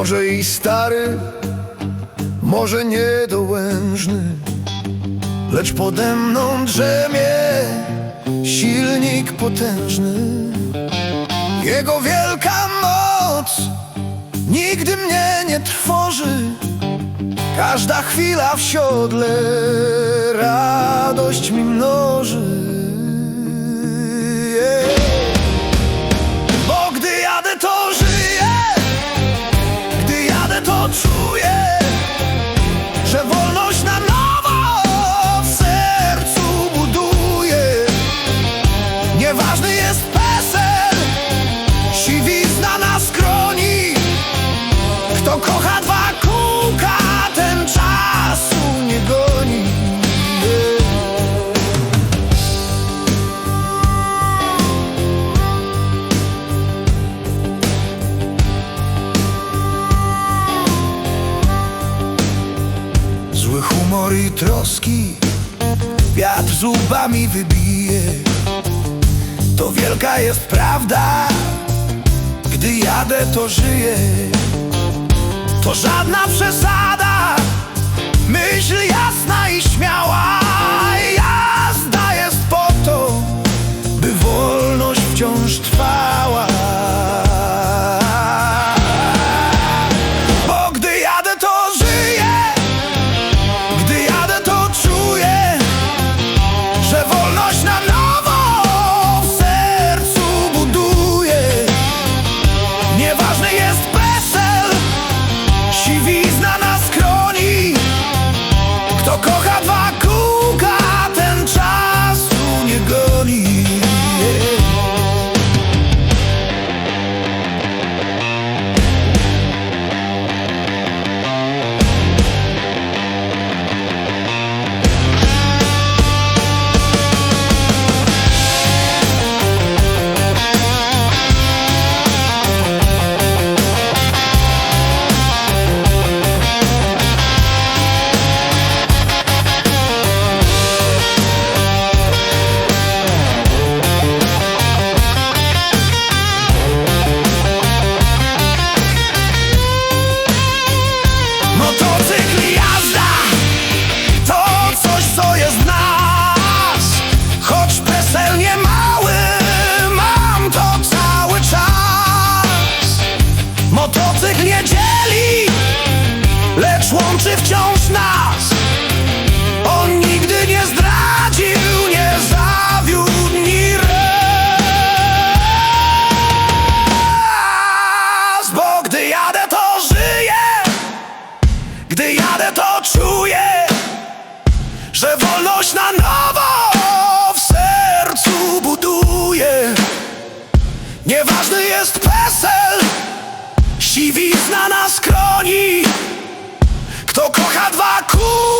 Może i stary, może niedołężny Lecz pode mną drzemie silnik potężny. Jego wielka moc nigdy mnie nie trwoży. Każda chwila w siodle radość mi mnoży troski. Wiatr zubami wybije. To wielka jest prawda. Gdy jadę to żyję. To żadna przesada łączy wciąż nas? On nigdy nie zdradził, nie zawiódł ni raz. Bo gdy jadę to żyję. Gdy jadę to czuję, że wolność na nowo w sercu buduję Nieważny jest PESEL, siwizna na Kto kocha dwa czasu